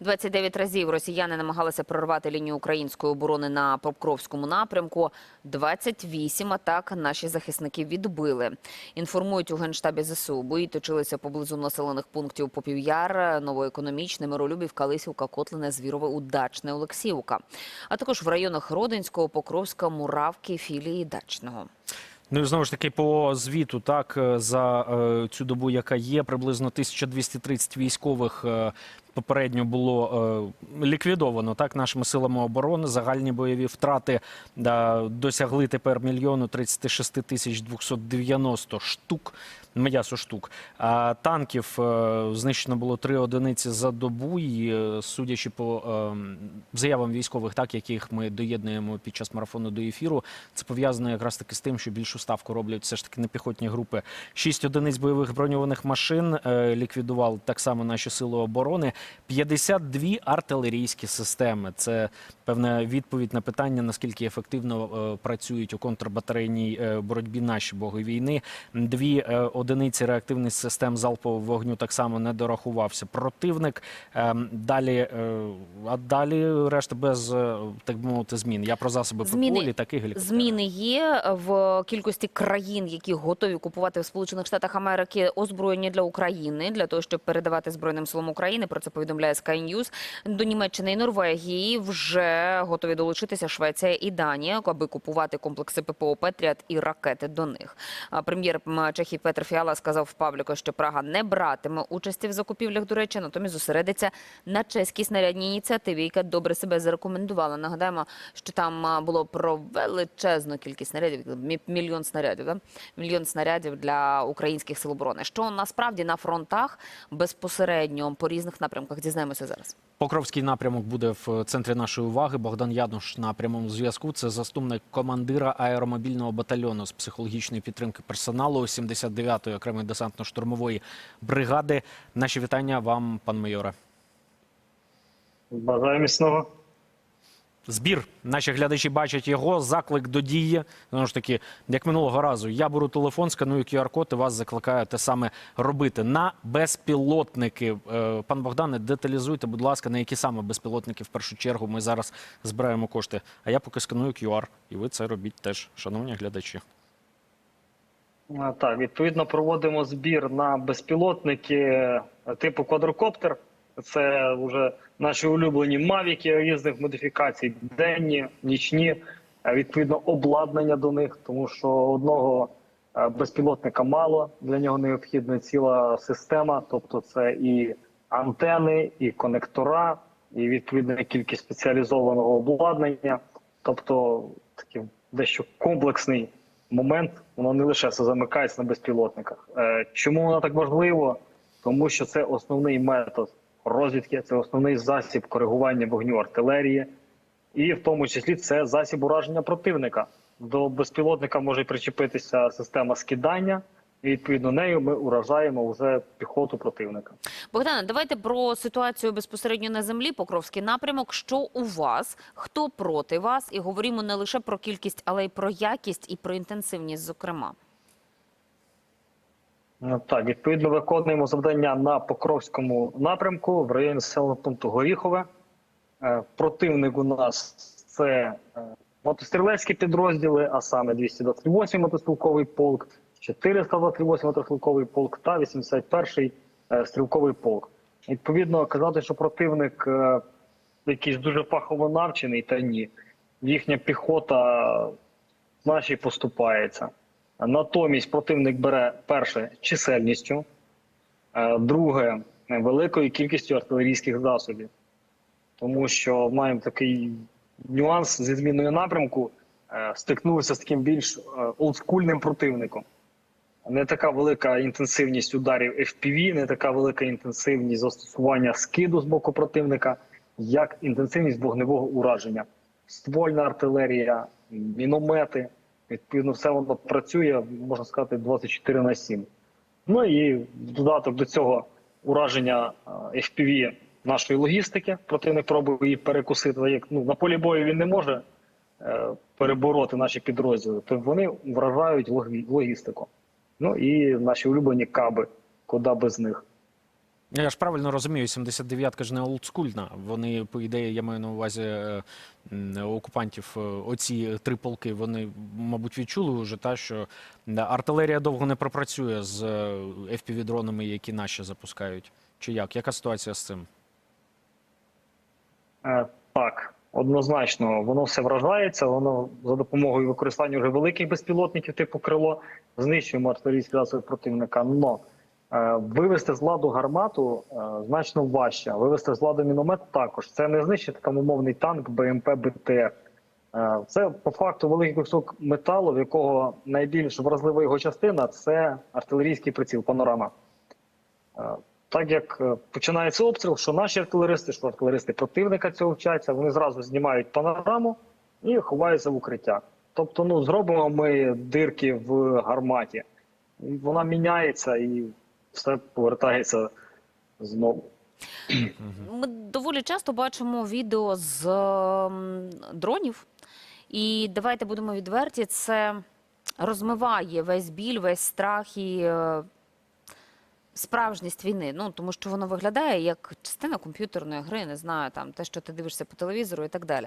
29 разів росіяни намагалися прорвати лінію української оборони на Покровському напрямку. 28 атак наші захисники відбили. Інформують у генштабі ЗСУ. Бої точилися поблизу населених пунктів Попів'яр, Новоекономічне, Миролюбівка, Лисівка, Котлине, Звірове, Удачне, Олексіївка. А також в районах Родинського, Покровська, Муравки, Філії, Дачного. Ну і знову ж таки по звіту, так е, за е, цю добу, яка є, приблизно 1230 військових е, попередньо було е, ліквідовано так нашими силами оборони. Загальні бойові втрати досягли тепер мільйону 36 тисяч 290 штук. М'ясо штук. А танків е, знищено було три одиниці за добу. І е, судячи по е, заявам військових, так яких ми доєднуємо під час марафону до ефіру, це пов'язано якраз таки з тим, що більшу ставку роблять все ж таки непіхотні групи. Шість одиниць бойових броньованих машин ліквідували так само наші сили оборони. 52 артилерійські системи. Це певна відповідь на питання, наскільки ефективно працюють у контрбатарейній боротьбі наші боги війни. Дві одиниці реактивних систем залпового вогню так само не дорахувався противник. Ем, Далі, е, а далі решта без е, так би мовити змін. Я про засоби Зміни- ППО, літаки, гелікоптери. Зміни є в кількості країн, які готові купувати в Сполучених Штатах Америки озброєння для України для того, щоб передавати збройним силам України. Про це повідомляє Sky News. До Німеччини і Норвегії вже готові долучитися Швеція і Данія, аби купувати комплекси ППО Петріат і ракети до них. Прем'єр Чехії Петр Фіала сказав в пабліку, що Прага не братиме участі в закупівлях. До речі, натомість зосередиться на чеській снарядній ініціативі, яка добре себе зарекомендувала. Нагадаємо, що там було про величезну кількість снарядів, мільйон снарядів, да? мільйон снарядів для українських сил оборони. Що насправді на фронтах безпосередньо по різних напрямках дізнаємося зараз. Покровський напрямок буде в центрі нашої уваги. Богдан Януш на прямому зв'язку. Це заступник командира аеромобільного батальйону з психологічної підтримки персоналу 79-ї окремої десантно-штурмової бригади. Наші вітання вам, пан майоре. Бажаю міцного. Збір. Наші глядачі бачать його. Заклик до дії. Знову ж таки, як минулого разу, я беру телефон, сканую QR-код і вас закликаю те саме робити. На безпілотники. Е, Пан Богдане, деталізуйте, будь ласка, на які саме безпілотники в першу чергу ми зараз збираємо кошти. А я поки сканую QR, і ви це робіть теж, шановні глядачі. Так, відповідно, проводимо збір на безпілотники е, типу квадрокоптер. Це вже наші улюблені мавіки різних модифікацій, денні, нічні, Е, відповідно, обладнання до них, тому що одного е, безпілотника мало, для нього необхідна ціла система, тобто це і антени, і конектора, і відповідна кількість спеціалізованого обладнання, тобто такий дещо комплексний момент, воно не лише все замикається на безпілотниках. Е, Чому воно так важливо? Тому що це основний метод розвідки, це основний засіб коригування вогню артилерії, і в тому числі це засіб ураження противника. До безпілотника може причепитися система скидання, і відповідно нею ми уражаємо вже піхоту противника. Богдане, давайте про ситуацію безпосередньо на землі. Покровський напрямок. Що у вас? Хто проти вас? І говоримо не лише про кількість, але й про якість і про інтенсивність, зокрема. Ну, Так, відповідно, виконуємо завдання на Покровському напрямку в районі населеного пункту Горіхове. Е, Противник у нас це е, мотострілецькі підрозділи, а саме 228 мотострілковий полк, 428 мотострілковий полк та 81-й е, стрілковий полк. Відповідно, казати, що противник е, якийсь дуже фахово навчений, та ні. Їхня піхота нашій поступається. Натомість противник бере перше чисельністю, е, друге великою кількістю артилерійських засобів, тому що маємо такий нюанс зі зміною напрямку. е, Стикнулися з таким більш е, олдскульним противником. Не така велика інтенсивність ударів FPV, не така велика інтенсивність застосування скиду з боку противника, як інтенсивність вогневого ураження. Ствольна артилерія, міномети. Відповідно, все воно працює, можна сказати, 24 на 7. Ну і в додаток до цього ураження е, FPV нашої логістики. Противник пробує її перекусити. Як ну на полі бою він не може е, перебороти наші підрозділи, то вони вражають логі- логістику. Ну і наші улюблені каби, куди без них. Я ж правильно розумію, 79-ка ж не олдскульна. Вони, по ідеї, я маю на увазі е, окупантів, е, оці три полки, вони, мабуть, відчули вже, та, що артилерія довго не пропрацює з FPV-дронами, які наші запускають. Чи як? Яка ситуація з цим? Е, Так, однозначно, воно все вражається. Воно за допомогою використання вже великих безпілотників, типу крило, знищуємо артилерійські засоби противника. Но е, вивести з ладу гармату е, значно важче. Вивести з ладу міномет також. Це не знищити там умовний танк, БМП, БТР. Е, Це по факту великий кусок металу, в якого найбільш вразлива його частина це артилерійський приціл, панорама. Е, Так як е, починається обстріл, що наші артилеристи, що артилеристи противника цього вчаться, вони зразу знімають панораму і ховаються в укриття. Тобто, ну зробимо ми дирки в гарматі, вона міняється і все повертається знову. Ми доволі часто бачимо відео з ем, дронів, і давайте будемо відверті, це розмиває весь біль, весь страх і е, справжність війни. Ну тому що воно виглядає як частина комп'ютерної гри, не знаю, там те, що ти дивишся по телевізору і так далі.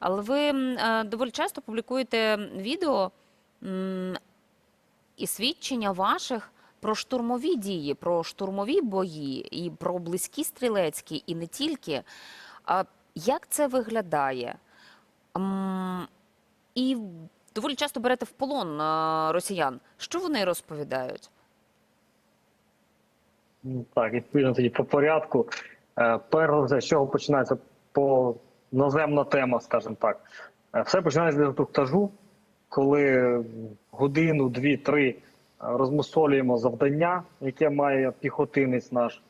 Але ви е, доволі часто публікуєте відео і свідчення ваших про штурмові дії, про штурмові бої і про близькі стрілецькі, і не тільки. Як це виглядає? І доволі часто берете в полон росіян. Що вони розповідають? Ну, Так, відповідно тоді по порядку. Е, Перш за чого починається по наземна тема, скажімо так. Е, Все починається з інструктажу, коли годину, дві, три розмусолюємо завдання, яке має піхотинець наш,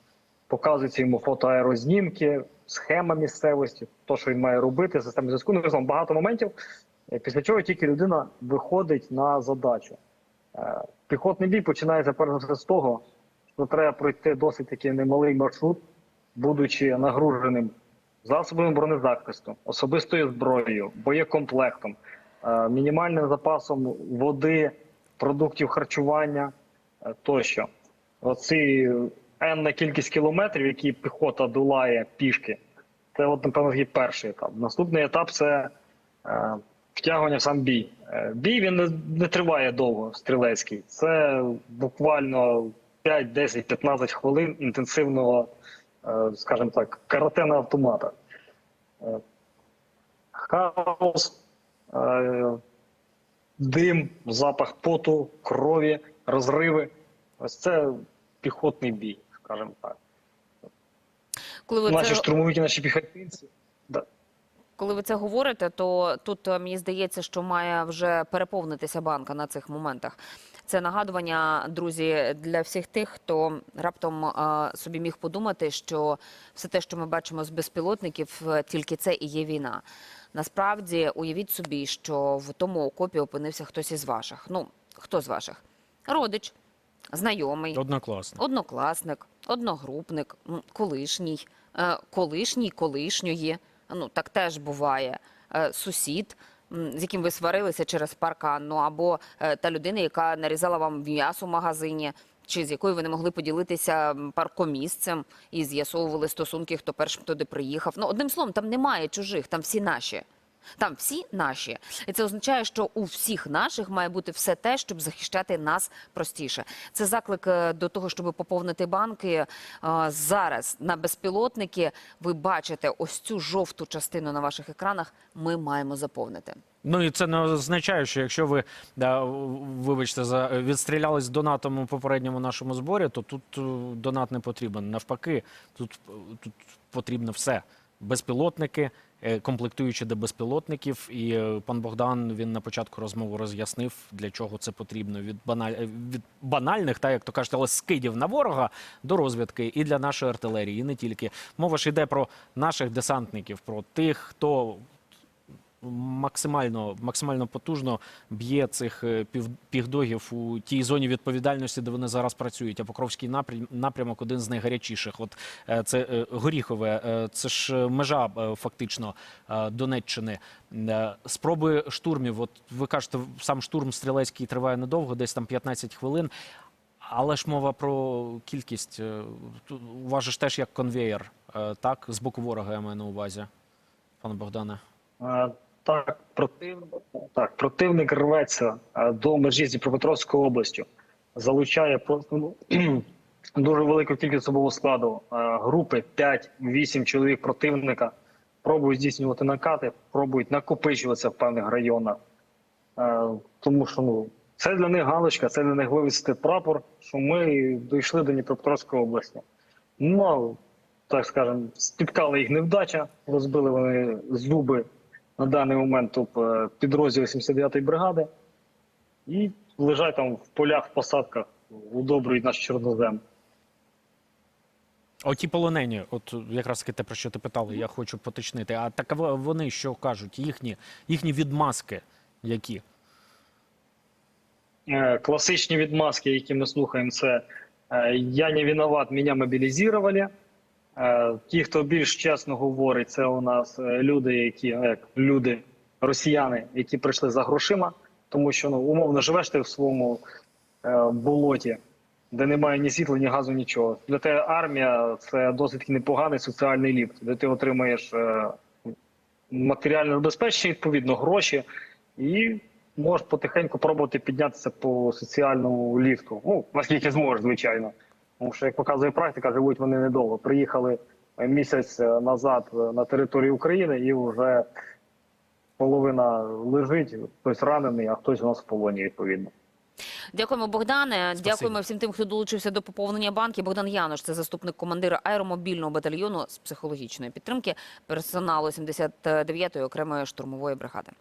показується йому фотоаерознімки, схема місцевості, то, що він має робити, система зв'язку. Ну, загалом багато моментів, е, після чого тільки людина виходить на задачу. Е, Піхотний бій починається перш за все з того, що треба пройти досить такий немалий маршрут, будучи нагруженим засобами бронезахисту, особистою зброєю, боєкомплектом, е, мінімальним запасом води, продуктів харчування е, тощо. Оці енна кількість кілометрів, які піхота долає пішки, це от, напевно, такий перший етап. Наступний етап це е, втягування в сам бій. Е, Бій він не, не триває довго, стрілецький. Це буквально 5, 10, 15 хвилин інтенсивного, е, скажімо так, карате автомата. Е, Хаос, е, дим, запах поту, крові, розриви. Ось це піхотний бій, скажімо так. Коли ви Наші це штурмовики, наші піхотинці. Да. коли ви це говорите, то тут е, мені здається, що має вже переповнитися банка на цих моментах. Це нагадування, друзі, для всіх тих, хто раптом е, собі міг подумати, що все те, що ми бачимо з безпілотників, е, тільки це і є війна. Насправді, уявіть собі, що в тому окопі опинився хтось із ваших. Ну, хто з ваших? Родич, знайомий, Однокласно. Однокласник, одногрупник, м, колишній, е, колишній колишньої. Ну так теж буває. Е, Сусід, м, з яким ви сварилися через паркан, ну або е, та людина, яка нарізала вам м'ясо в магазині, чи з якою ви не могли поділитися паркомісцем і з'ясовували стосунки, хто першим туди приїхав. Ну одним словом, там немає чужих, там всі наші. Там всі наші, і це означає, що у всіх наших має бути все те, щоб захищати нас простіше. Це заклик е, до того, щоб поповнити банки Е, зараз на безпілотники. Ви бачите ось цю жовту частину на ваших екранах. Ми маємо заповнити. Ну і це не означає, що якщо ви вибачте за відстрілялись донатом у попередньому нашому зборі, то тут е, донат не потрібен. Навпаки, тут, е, тут потрібно все. Безпілотники, е, комплектуючі до безпілотників. І пан Богдан він на початку розмови роз'яснив, для чого це потрібно від баналь від банальних, та як то кажуть, але скидів на ворога до розвідки і для нашої артилерії, і не тільки. Мова ж йде про наших десантників, про тих, хто максимально, максимально потужно б'є цих е, пів, півдогів у тій зоні відповідальності, де вони зараз працюють. А Покровський напрям, напрямок один з найгарячіших. От е, це е, Горіхове, це ж межа фактично Донеччини. Спроби штурмів. От ви кажете, сам штурм стрілецький триває недовго, десь там 15 хвилин. Але ж мова про кількість. тут У вас же ж теж як конвеєр, так? З боку ворога я маю на увазі, пане Богдане. Так, против... так, противник рветься е, до межі з Дніпропетровською областю, залучає ну, дуже велику кількість особового складу. Е, Групи 5-8 чоловік противника пробують здійснювати накати, пробують накопичуватися в певних районах. Е, Тому що ну, це для них галочка, це для них вивести прапор, що ми дійшли до Дніпропетровської області. Ну, так скажемо, спіткала їх невдача, розбили вони зуби на даний момент е, підрозділ 79-ї бригади і лежать там в полях, в посадках, удобрують наш чорнозем. Оті полонені, от якраз таки те, про що ти питали, я хочу поточнити. А так вони що кажуть? Їхні, їхні відмазки які? Е, Класичні відмазки, які ми слухаємо, це е, я не виноват, мене мобілізували. Е, Ті, хто більш чесно говорить, це у нас е, люди, які як люди, росіяни, які прийшли за грошима, тому що ну умовно живеш ти в своєму е, болоті, де немає ні світла, ні газу, нічого. Для тебе армія це досить непоганий соціальний ліфт, де ти отримаєш е, матеріальне забезпечення, відповідно, гроші, і можеш потихеньку пробувати піднятися по соціальному ліфту. Ну, наскільки зможеш, звичайно. Тому що, як показує практика, живуть вони недовго. Приїхали е, місяць е, назад е, на територію України і вже половина лежить, хтось ранений, а хтось у нас в полоні, відповідно. Дякуємо, Богдане. Спасибо. Дякуємо всім тим, хто долучився до поповнення банків. Богдан Янош, це заступник командира аеромобільного батальйону з психологічної підтримки персоналу 79-ї окремої штурмової бригади.